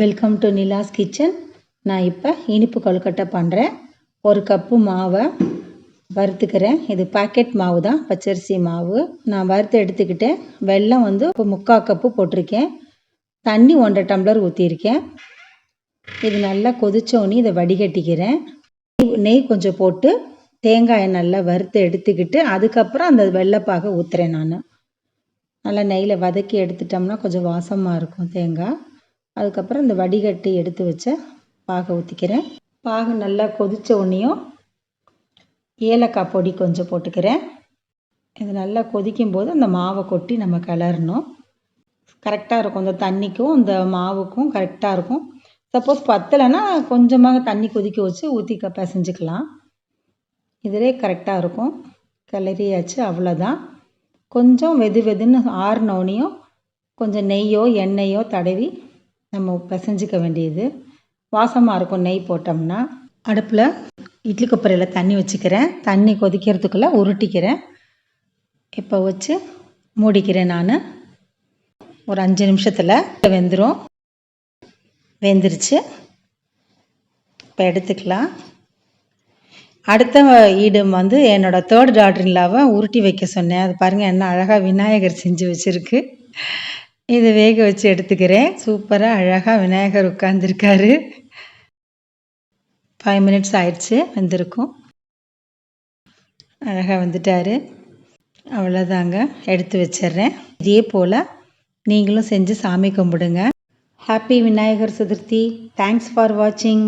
Welcome to Nila's kitchen நான் இப்போ இனிப்பு கொழுக்கட்டை பண்ணுறேன் ஒரு கப்பு மாவை வறுத்துக்கிறேன். இது பாக்கெட் மாவு தான் பச்சரிசி மாவு. நான் வறுத்து எடுத்துக்கிட்டேன். வெல்லம் வந்து இப்போ முக்கால் கப்பு போட்டிருக்கேன். தண்ணி ஒன்றரை டம்ளர் ஊற்றிருக்கேன் இது நல்லா கொதிச்சோன்னே இதை வடிகட்டிக்கிறேன். நெய் கொஞ்சம் போட்டு தேங்காயை நல்லா வறுத்து எடுத்துக்கிட்டு அதுக்கப்புறம் அந்த வெள்ளைப்பாக ஊற்றுறேன் நான். நல்லா நெய்யில் வதக்கி எடுத்துட்டோம்னா கொஞ்சம் வாசமாக இருக்கும் தேங்காய். அதுக்கப்புறம் இந்த வடிகட்டி எடுத்து வச்ச பாகை ஊற்றிக்கிறேன் பாகு நல்லா கொதித்த உடனேயும் ஏலக்காய் பொடி கொஞ்சம் போட்டுக்கிறேன். இது நல்லா கொதிக்கும் போது அந்த மாவை கொட்டி நம்ம கிளறணும். கரெக்டாக இருக்கும். இந்த தண்ணிக்கும் இந்த மாவுக்கும் கரெக்டாக இருக்கும். சப்போஸ் பத்தலைன்னா கொஞ்சமாக தண்ணி கொதிக்க வச்சு ஊற்றி பிசைஞ்சிக்கலாம். இதிலே கரெக்டாக இருக்கும். கிளறியாச்சு அவ்வளோதான் கொஞ்சம் வெது வெதுன்னு ஆறுனோனையும் கொஞ்சம் நெய்யோ எண்ணெயோ தடவி நம்ம பிசைஞ்சிக்க வேண்டியது. வாசமாக இருக்கும் நெய் போட்டோம்னா அடுப்பில் இட்லி கொப்பரையில் தண்ணி வச்சுக்கிறேன். தண்ணி கொதிக்கிறதுக்குள்ளே உருட்டிக்கிறேன். இப்போ வச்சு மூடிக்கிறேன் நான். ஒரு அஞ்சு நிமிஷத்தில் வெந்துடும் வெந்துருச்சு. இப்போ எடுத்துக்கலாம். அடுத்த ஈடு வந்து என்னோடய தேர்ட் டாட்டர்லாவை உருட்டி வைக்க சொன்னேன். அது பாருங்கள் என்ன அழகாக விநாயகர் செஞ்சு வச்சுருக்கு. இதை வேக வச்சு எடுத்துக்கிறேன். சூப்பராக அழகாக விநாயகர் உட்காந்துருக்காரு ஃபைவ் மினிட்ஸ் ஆயிடுச்சு வந்திருக்கும். அழகாக வந்துட்டார். அவ்வளோதாங்க எடுத்து வச்சிட்றேன். இதே போல் நீங்களும் செஞ்சு சாமி கும்பிடுங்க. Happy Vinayagar Chaturthi. Thanks for வாட்சிங்